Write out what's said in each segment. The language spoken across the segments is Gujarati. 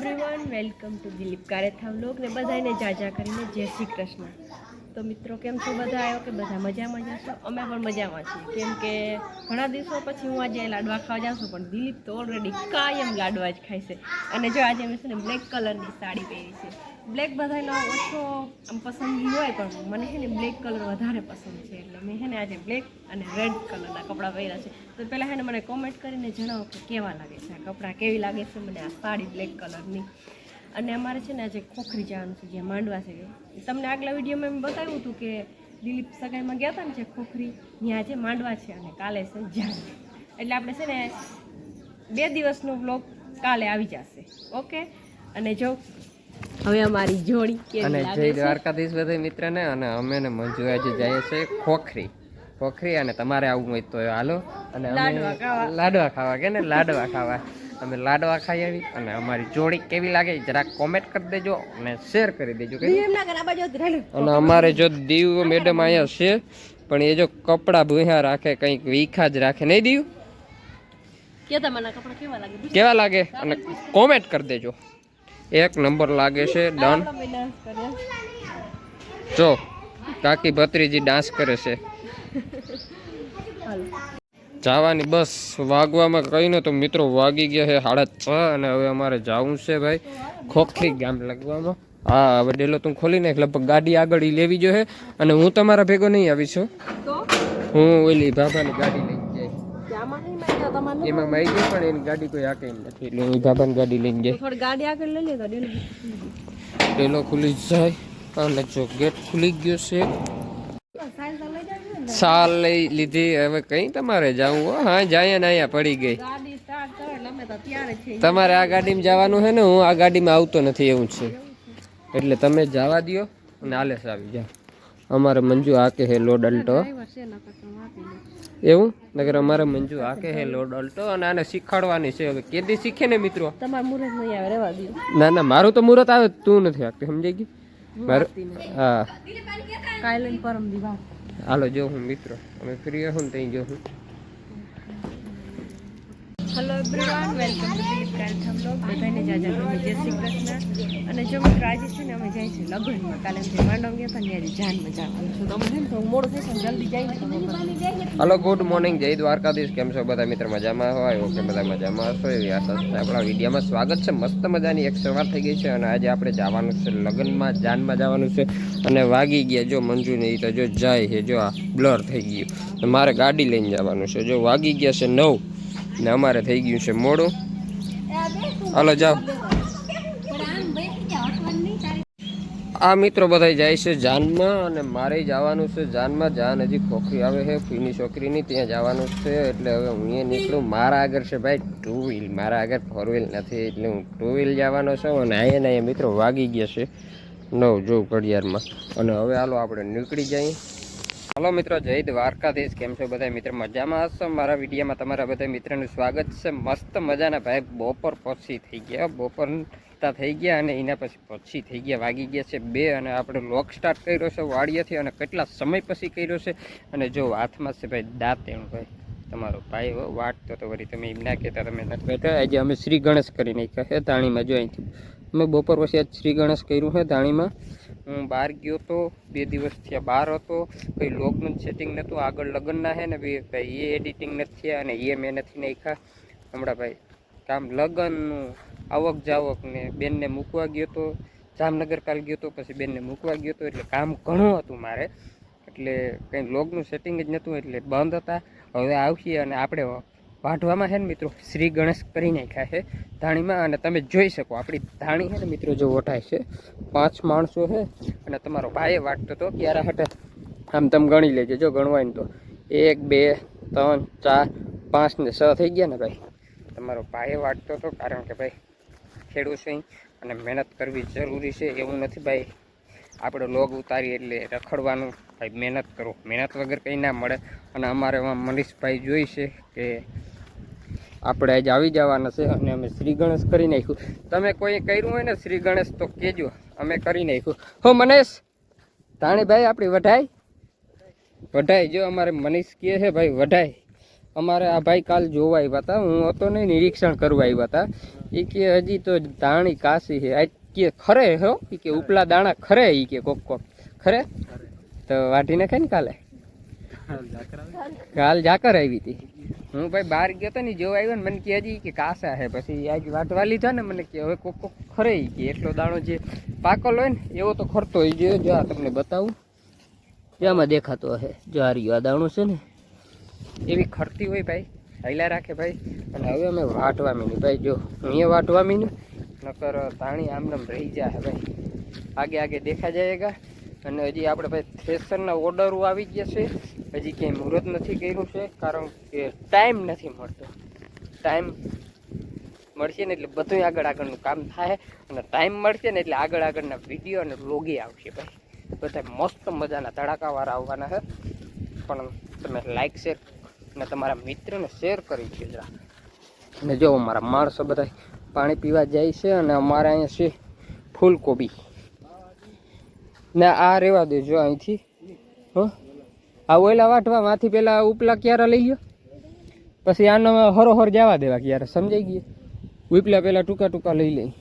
Everyone welcome to Dilip Karetha vlog ને બધાને જાજા કરીને જય શ્રી કૃષ્ણ. તો મિત્રો, કેમ છો બધા? આવ્યો કે બધા મજામાં જશો અમે પણ મજામાં છીએ. કેમ કે ઘણા દિવસો પછી હું આજે લાડવા ખાવા જાઉં છું, પણ દિલીપ તો ઓલરેડી કાયમ લાડવા જ ખાય છે. અને જો આજે મેં છે ને બ્લેક કલરની સાડી પહેરી છે. બ્લેક બધાનો ઓછો પસંદગી હોય પણ મને છે ને બ્લેક કલર વધારે પસંદ છે. એટલે મેં છે ને આજે બ્લેક અને રેડ કલરના કપડાં પહેર્યા છે. તો પહેલાં છે ને મને કોમેન્ટ કરીને જણાવો કે કેવા લાગે છે આ કપડાં? કેવી લાગે છે મને આ સાડી બ્લેક કલરની અને અમારે છે ને આજે ખોખરી જવાનું છે જ્યાં માંડવા છે. તમને આગલા વિડીયોમાં મેં બતાવ્યું હતું કે દિલીપ સગાઈમાં ગયા હતા ને જે ખોખરી, ત્યાં આજે માંડવા છે અને કાલે છે જાન એટલે આપણે છે ને બે દિવસનો બ્લોગ કાલે આવી જશે. ઓકે અને જો હવે અમારી જોડી અને જય દ્વારકાધીશ બધા મિત્રને અને અમે ને મંજુ આજે જઈએ છે ખોખરી. ખોખરી અને તમારે આવવું હોય તો હાલો. અને અમે લાડવા ખાવા. કે ને? લાડવા ખાવા. અમે લાડવા ખાઈ આવી અને અમારી જોડી કેવી લાગે જરા કોમેન્ટ કરી દેજો અને શેર કરી દેજો. અને અમારે જો દીવ મેડમ અહીંયા છે પણ એ જો કપડા ભૂયા રાખે કંઈક વીખા જ રાખે. નહીં દીવ? કેવા લાગે? અને કોમેન્ટ કરી દેજો. એક નંબર લાગે છે ડન. જો કાકી ભત્રીજી ડાન્સ કરે છે. જવાની બસ વાગવામાં કહીને તો મિત્રો વાગી ગયા છે સાડા છ અને હવે અમારે જવું છે ભાઈ ખોખરી ગામ લગવામાં. હા હવે ડેલો તું ખોલી નાખ લગભગ ગાડી આગળ લેવી જોઈએ. અને હું તમારા ભેગો નહીં આવી છું. હું ઓલી ભાભાની ગાડી લઈને એમાં માઈ ગઈ પણ એની ગાડી કોઈ આકે નથી. એટલે હું બાબાની ગાડી લઈને જાય થોડી ગાડી આગળ લઈ લે તો ડેલી ડેલો ખુલી જાય અને જો ગેટ ખુલી ગયો છે. સાલ લઈ લીધી. હવે કઈ તમારે જવું હો? હા જાય ને અહીંયા પડી ગઈ. તમારે આ ગાડીમાં જવાનું છે ને? હું આ ગાડીમાં આવતો નથી એવું છે. એટલે તમે જવા દ્યો અને આલેસ આવી જાઓ. અમારે મંજુ આકે હે લોડ અલ્ટો. એવું? નગર અમારે મંજુ આકે હે લોડ અલ્ટો અને આને શીખવાડવાની છે. હવે કેદી શીખે ને મિત્રો? તમારું મુરત નહીં આવે રેવા દો. ના ના મારું તો મુહૂર્ત આવે તું નથી આપતી સમજાઈ ગઈ મારું હા. કાલે પરમ દીવા હાલો જો હું મિત્રો અમે ફ્રી હું ત્યાં જો હું. Hello everyone welcome to Dilip Karatham blog બધાને જાજા કરીને જય શ્રી કૃષ્ણ. અને જો મિત્રો આજે છે ને, અમે જાય છે લગ્નમાં. કાલે અમે માંડવ ગયા હતા આજે જાનમાં જવાનું છું. છે ને તો મોડું થશે જલ્દી જાય હલો ગુડ મોર્નિંગ જય દ્વારકાધીશ. કેમ છો? બધા મિત્ર મજામાં હોય? ઓકે બધા મજામાં હશો એવી આશા છે. આપણા વિડીયોમાં સ્વાગત છે. મસ્ત મજાની એક સવાર થઈ ગઈ છે અને આજે આપણે જવાનું છે, લગ્નમાં જાનમાં જવાનું છે. અને વાગી ગયા જો મંજુ નહીં તો જો જાય છે જો આ બ્લર થઈ ગયું. મારે ગાડી લઈને જવાનું છે. જો વાગી ગયા છે નવ ને અમારે થઈ ગયું છે મોડું. હાલો, જાઓ. આ મિત્રો બધા જાય છે જાનમાં અને મારે જવાનું છે જાનમાં. જાન હજી ખોખરી આવે છે, ફીની છોકરીની ત્યાં જવાનું છે. એટલે હવે હું એ નીકળું. મારા આગળ છે ભાઈ ટુ વ્હીલ મારા આગળ ફોર વ્હીલ નથી, એટલે હું ટુ વ્હીલ જવાનો છું અને અહીંયા ને અહીંયા મિત્રો વાગી ગયા છે નવ જોઉં ઘડિયાળમાં. અને હવે હાલો, આપણે નીકળી જઈએ. હાલો મિત્રો, જય દ્વારકાધીશ. કેમ છો બધા મિત્ર? મજામાં હશો? મારા વિડીયોમાં તમારા બધા મિત્રનું સ્વાગત છે. મસ્ત મજાના ભાઈ, બપોર પછી થઈ ગયા. બપોર થઈ ગયા અને એના પછી પછી થઈ ગયા, વાગી ગયા છે બે અને આપણે લોક સ્ટાર્ટ કર્યો છે વાડિયાથી અને કેટલા સમય પછી કર્યો છે? અને જો હાથમાં છે ભાઈ દાંતેણ ભાઈ, તમારો ભાઈ હો, વાટતો તો વળી તમે એમ ના કહેતા, તમે નથી કહેતા. આજે અમે શ્રી ગણેશ કરી કહે ધાણીમાં. જો અહીંથી અમે બપોર પછી આજ શ્રી ગણેશ કર્યું છે ધાણીમાં. હું બહાર ગયો તો, બે દિવસ થયા બહાર હતો. કંઈ લોકનું સેટિંગ નહોતું આગળ લગ્નના હે ને, બે ભાઈ, એ એડિટિંગ નથી થયા અને એ મેં નથી નાખ્યા. હમણાં ભાઈ, કામ લગ્નનું આવક જાવક ને બેનને મૂકવા ગયો તો, જામનગર કાલ ગયો તો, પછી બેનને મૂકવા ગયો તો, એટલે કામ ઘણું હતું મારે. એટલે કંઈ લોગનું સેટિંગ જ નહોતું એટલે બંધ હતા. હવે આવશે અને આપણે વાઢવામાં છે ને મિત્રો, શ્રી ગણેશ કરી નાખ્યા છે ધાણીમાં અને તમે જોઈ શકો, આપણી ધાણી છે ને મિત્રો જો વટાય છે, પાંચ માણસો છે અને તમારો ભાઈએ વાટતો હતો ક્યારે હટે? આમ તમે ગણી લેજો, જો ગણવાય ને તો. એક, બે, ત્રણ, ચાર, પાંચ ને છ થઈ ગયા ને ભાઈ. તમારો ભાઈએ વાટતો હતો કારણ કે ભાઈ ખેડૂત છે અને મહેનત કરવી જરૂરી છે, એવું નથી ભાઈ. આપણે લોગ ઉતારી એટલે રખડવાનું ભાઈ મહેનત કરો. મહેનત વગર કંઈ ના મળે. અને અમારે એમાં મનીષભાઈ જોઈ છે કે આપણે આજે આવી જવાના છે અને અમે શ્રી ગણેશ કરી નાખ્યું. તમે કોઈ કર્યું હોય ને શ્રી ગણેશ તો કહેજો. અમે કરી નાખ્યું. હો મનેશ ધાણીભાઈ આપણી વઢાઈ વઢાઈ જો અમારે મનીષ કહે છે ભાઈ વઢાઈ અમારે આ ભાઈ કાલ જોવા આવ્યા હતા. હું હતો નહીં નિરીક્ષણ કરવા આવ્યા હતા. એ કે હજી તો દાણી કાશી છે. આ કે ખરે હો ઈ કે ઉપલા દાણા ખરે ઈ કે કોક કોક. ખરે? તો વાટીને નાખે ને કાલે? કાલ જાકર આવી હતી. હું ભાઈ બહાર ગયો તો ને જો આવ્યો ને, મને કે હજી કે કાસા હે. પછી આજ વાટવા લીધા ને, મને કે હવે કોક કોક ખરે કે, એટલો દાણો જે પાકલ હોય ને, એવો તો ખરતો હોય જો જો આ તમને બતાવું. આમાં દેખાતો હશે જો આ રહ્યો, આ દાણો છે ને, એવી ખરતી હોય ભાઈ. હૈલા રાખે ભાઈ. અને હવે અમે વાટવા મીની ભાઈ જો, અહીંયા વાટવા મીની નકર તાણી આમનામ રહી જાય ભાઈ. આગે આગે દેખા જાયગા. અને હજી આપણે ભાઈ થ્રેસરના ઓર્ડરો આવી ગયા છે. હજી ક્યાંય મુહૂર્ત નથી કર્યું છે, કારણ કે ટાઈમ નથી મળતો. ટાઈમ મળશે ને એટલે બધું આગળ આગળનું કામ થાય અને ટાઈમ મળશે ને એટલે આગળ આગળના વીડિયો અને વ્લોગે આવશે ભાઈ. બધા મસ્ત મજાના તડાકાવાળા આવવાના છે. પણ તમે લાઈક શેર અને તમારા મિત્રને શેર કરી જરા અને જો અમારા માણસો બધા પાણી પીવા જાય છે અને અમારે અહીંયા છે ફૂલકોબી. ને, આ રેવા દેજો અહીંથી. હો. આ ઓયલા વાટવા માંથી પેલા ઉપલા ક્યારે લઈ લ્યો પછી આનો હરોહર જવા દેવા ક્યારે, સમજાઈ ગયું? ઉપલા પેલા ટૂંકા ટૂંકા લઈ લઈ.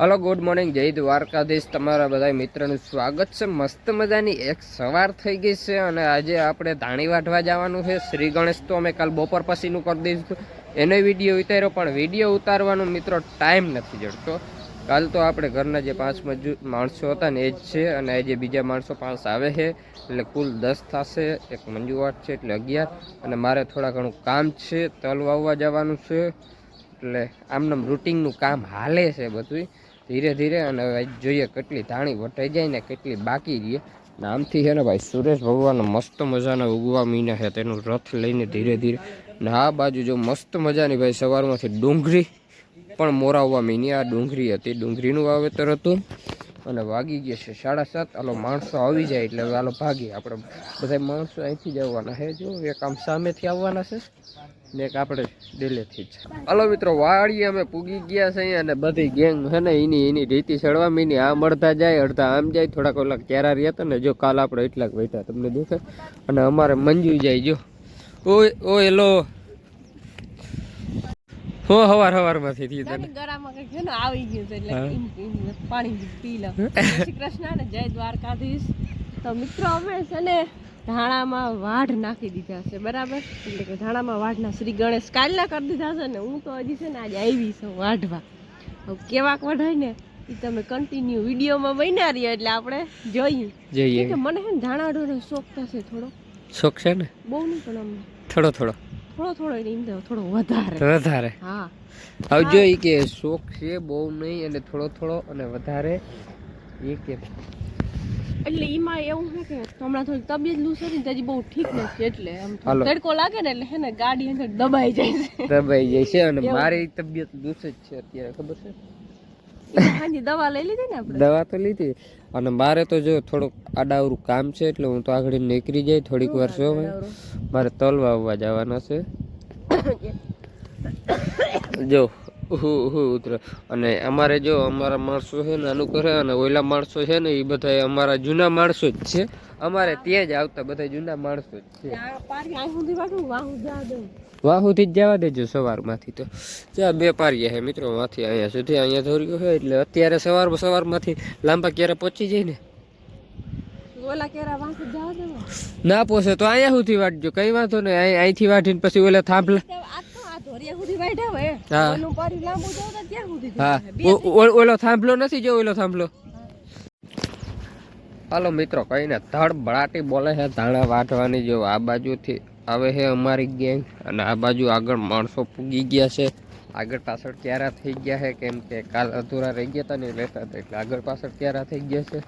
હલો ગુડ મોર્નિંગ જય દ્વારકાધીશ. તમારા બધા મિત્રોનું સ્વાગત છે. મસ્ત મજાની એક સવાર થઈ ગઈ છે અને આજે આપણે ધાણી વાટવા જવાનું છે. શ્રી ગણેશ તો અમે કાલ બપોર પછીનું કરી દઈશું. એનો વીડિયો ઉતાર્યો, પણ વીડિયો ઉતારવાનો મિત્રો ટાઈમ નથી જડતો. કાલ તો આપણે ઘરના જે પાંચ મજૂર માણસો હતા ને એ જ છે અને આજે બીજા માણસો પાંચ આવે છે, એટલે કુલ દસ થશે, એક મંજુવાટ છે, એટલે અગિયાર. અને મારે થોડા ઘણું કામ છે, તલ વાવવા જવાનું છે, એટલે આમનામ રૂટિનનું કામ હાલે છે બધું ધીરે ધીરે અને જોઈએ કેટલી ધાણી વટાઈ જાય ને કેટલી બાકી રહે. ને આમથી છે ને ભાઈ સુરેશ ભગવાન મસ્ત મજાના ઉગવા મહિના છે, તેનું રથ લઈને ધીરે ધીરે. ને આ બાજુ જો મસ્ત મજાની ભાઈ સવારમાંથી ડુંગળી પણ મોરાવવા મીની આ ડુંગળી હતી. ડુંગળીનું વાવેતર હતું અને વાગી ગયા છે સાડા સાત. હાલો, માણસો આવી જાય એટલે હાલો ભાગી આપણે બધા માણસો અહીંથી જ આવવાના છે. જો, એક આમ સામેથી આવવાના છે ને એક આપણે દિલ્હીથી જ. હાલો મિત્રો વાળીએ અમે પૂગી ગયા છે અને બધી ગેંગ છે ને, એની એની રીતિ ચડવા મીની. આમ અડધા જાય, અડધા આમ જાય. થોડાક ઓલા ક્યારા રહ્યા હતા ને, જો કાલ આપણે એટલાક બેઠા તમને દેખાય? અને અમારે મંજુ જાય, જો. ઓય ઓ એલો હો હવાર હવારમાંથી થી તને. તારી ગળામાં કંઈક છે ને આવી ગયું છે એટલે પાણી પી લો. શ્રી કૃષ્ણ ને જય દ્વારકાધીશ. તો મિત્રો અમે છે ને ધાણામાં વાઢ નાખી દીધા છે બરાબર? એટલે કે ધાણામાં વાઢના શ્રી ગણેશ કાલના કરી દીધા છે ને હું તો હજી છે ને આજે આવી છું વાઢવા. હવે કેવાક વઢાય ને એ તમે કન્ટિન્યુ વિડીયોમાં બન્યા રહ્યા એટલે આપણે જોઈએ. જોઈએ. કે મને છે ને ધાણા ડોરે શોખ થશે થોડો. શોખ છે ને? બહુ નહીં પણ અમને. થોડો થોડો. થોડો થોડો તો થોડો વધારે. વધારે? હા. હવે જો ઈ કે શોખ છે બહુ નહીં અને થોડો થોડો અને વધારે એ કે એટલે એમાં એવું છે કે હમણાં થોડી તબિયત લૂસ હતી હજી બહુ ઠીક નથી એટલે આમ તડકો લાગે ને એટલે હે ને ગાડી અંદર દબાઈ જાય છે. દબાઈ જાય છે અને. મારી તબિયત દૂષ જ છે અત્યારે ખબર છે? દવા લઈ લીધી ને આપણે? દવા તો લીધી. અને મારે તો જો થોડુંક આડાવરું કામ છે એટલે હું તો આગળ નીકળી જાય થોડીક વાર શું મારે તલ વાવવા જવાના છે. જો ઉહુ ઉહુ ઉતરે અને અમારે જો અમારા માણસો છે ને આનું કરે અને ઓલા માણસો છે ને એ બધા અમારા જૂના માણસો જ છે. અમારે ત્યાં જ આવતા બધા જૂના માણસો જ છે. વાહુથી જ જવા દેજો સવારમાંથી તો. ત્યાં બે પારિયા છે મિત્રો માંથી અહીંયા સુધી અહીંયા ધોર્યું છે એટલે અત્યારે સવાર સવારમાંથી લાંબા ક્યારે પહોંચી જાય ને? ના પોસે તો અહીંયા સુધી વાટજો કઈ વાંધો નહીં અહીં અહીંથી વાટીને પછી ઓલા થાંભલા હા. ઓલું થાંભલો નથી જો ઓલો થાંભલો? હાલો મિત્રો કઈ ને ધડ બળાટી બોલે છે ધાણા વાટવાની જો આ બાજુથી આવે છે અમારી ગેંગ. અને આ બાજુ આગળ માણસો પૂગી ગયા છે. આગળ પાછળ ક્યારા થઈ ગયા છે કેમ કે કાલ અધૂરા રહી ગયા હતા ને એટલે આગળ પાછળ ક્યારા થઈ ગયા છે?